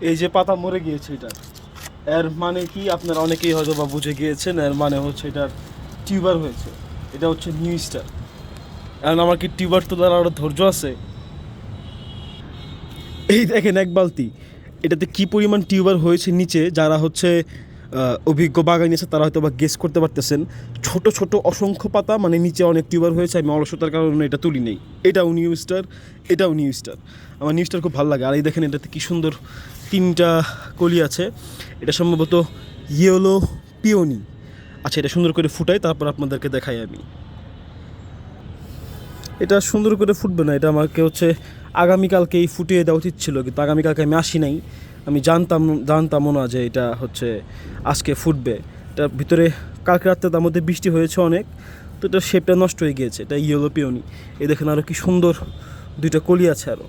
এই যে পাতা মরে গিয়েছে এটা এর মানে কি? আপনারা অনেকেই হয়তো বা বুঝে গিয়েছেন, এর মানে হচ্ছে এটার টিউবার হয়েছে। এটা হচ্ছে নিউ স্টার। এখন আমার কি টিউবার তোলার আরও ধৈর্য আছে? এই দেখেন এক বালতি। এটাতে কি পরিমাণ টিউবার হয়েছে নিচে? যারা হচ্ছে অভিজ্ঞ বাগানি আছে, তারা হয়তো বা গেস করতে পারতেছেন। ছোট ছোট অসংখ্য পাতা মানে নিচে অনেক টিউবার হয়েছে, আমি অলসতার কারণে এটা তুলি নেই। এটাও নিউ স্টার এটাও নিউ স্টার আমার নিউ স্টার খুব ভালো লাগে। আর এই দেখেন, এটাতে কী সুন্দর তিনটা কলি আছে। এটা সম্ভবত ইয়েলো পিওনি আচ্ছা এটা সুন্দর করে ফুটাই, তারপর আপনাদেরকে দেখাই আমি। এটা সুন্দর করে ফুটবে না, এটা আমাকে হচ্ছে আগামীকালকেই ফুটিয়ে দেওয়া উচিত ছিল, কিন্তু আগামীকালকে আমি আসি নাই। আমি জানতাম, জানতামও না যে এটা হচ্ছে আজকে ফুটবে। এটা ভিতরে কালকে রাত্রে তার মধ্যে বৃষ্টি হয়েছে অনেক, তো এটা শেপটা নষ্ট হয়ে গিয়েছে, এটা ইয়েলো পিওনি এই দেখেন আরও কি সুন্দর দুইটা কলি আছে আরও